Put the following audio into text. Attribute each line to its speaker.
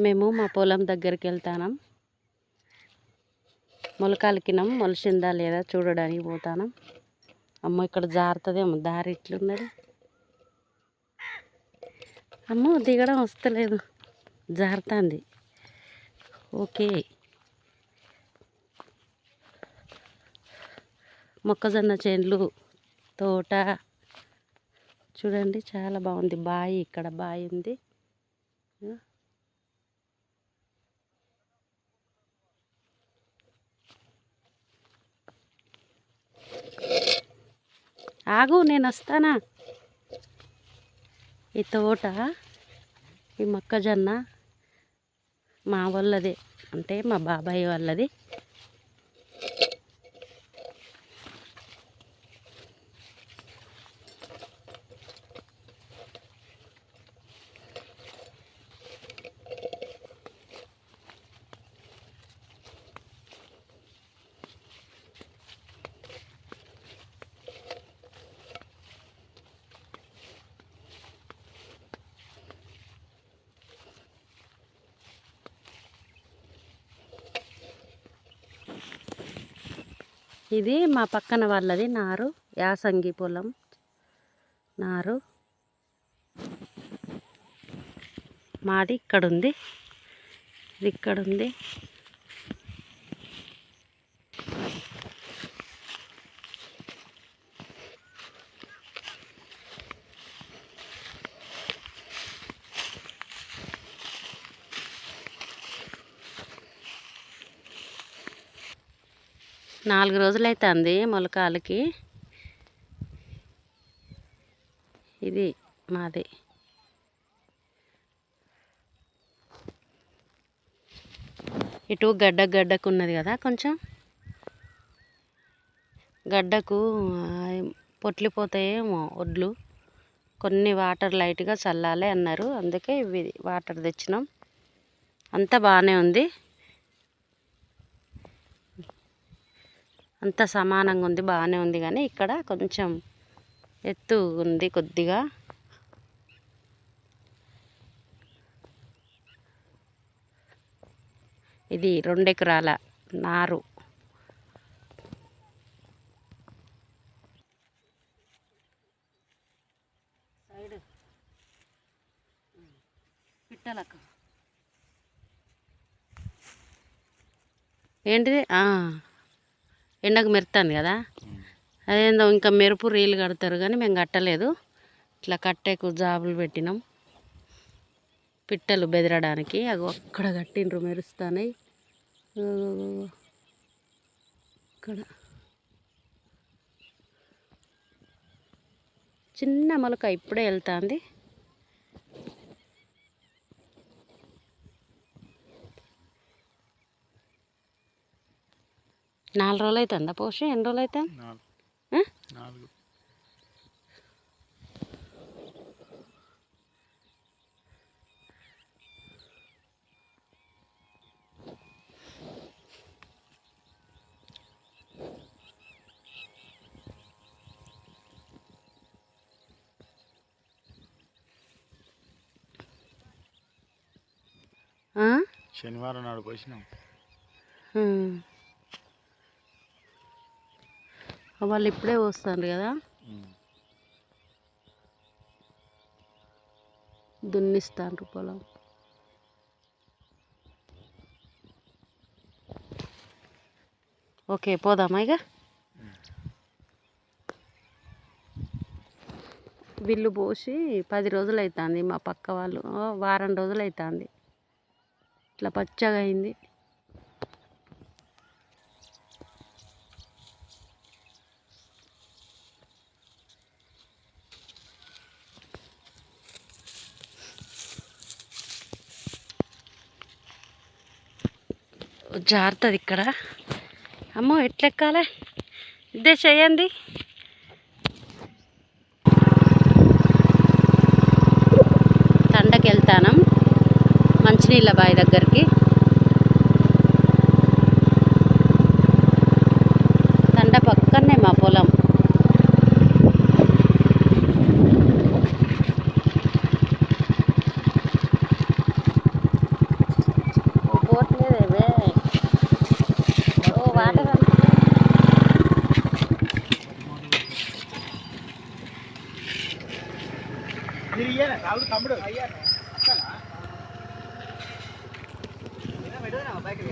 Speaker 1: మేము మా పొలం దగ్గరికి వెళ్తాం మొలకాలకినాం మొలిసిందా లేదా చూడడానికి పోతాను. అమ్మో ఇక్కడ జారుతుందేమో దారి ఇట్లున్నది. అమ్మో దిగడం వస్తలేదు జారుతుంది. ఓకే. మొక్కజొన్న చేన్లు తోట. చూడండి చాలా బాగుంది. బాయి ఇక్కడ బాయి ఉంది. ఆగు నేను వస్తానా? ఈ తోట ఈ మొక్కజొన్న మా వాళ్ళది అంటే మా బాబాయ్ వాళ్ళది ఇది మా పక్కన వాళ్ళది నారు యాసంగి పొలం నారు. మాది ఇక్కడ ఉంది ఇది ఇక్కడ నాలుగు రోజులు అవుతుంది మొలకాలకి ఇది మాది. ఇటు గడ్డ గడ్డకు ఉన్నది కదా కొంచెం. గడ్డకు పొట్లిపోతాయేమో వడ్లు కొన్ని వాటర్ లైట్గా చల్లాలి అన్నారు. అందుకే ఇవి వాటర్ తెచ్చినాం. అంతా బాగానే ఉంది. అంత సమానంగా ఉంది బాగానే ఉంది కానీ ఇక్కడ కొంచెం ఎత్తు ఉంది కొద్దిగా. ఇది రెండు ఎకరాల నారు. సైడ్. పిట్టలకు ఏంటిది? ఎండకు మెరుతాను కదా. అదేందో ఇంకా మెరుపు రీలు కడతారు కానీ మేము కట్టలేదు. ఇట్లా కట్టేకు జాబులు పెట్టినాం. పిట్టలు బెదరడానికి. అవి అక్కడ కట్టిండ్రు మెరుస్తాయి ఇక్కడ చిన్న మొలక ఇప్పుడే వెళ్తుంది. నాలుగు రోజులు అవుతుందా పోషి? ఎన్ని రోజులు ఆ?
Speaker 2: శనివారం నాడు పోసినాం.
Speaker 1: వాళ్ళు ఇప్పుడే వస్తారు కదా. దున్నిస్తాండ్రు పొలం. ఓకే పోదామా ఇక బిల్లు పోసి పది రోజులు అవుతుంది మా పక్క వాళ్ళు. వారం రోజులు అవుతుంది ఇట్లా పచ్చగా అయింది. జారుతుంది ఇక్కడ అమ్మో ఎట్లెక్కాలే? ఇదే చేయండి. తండకి వెళ్తాను మంచినీళ్ళ బావి దగ్గరికి.
Speaker 3: తమ్ముడు
Speaker 4: బైక్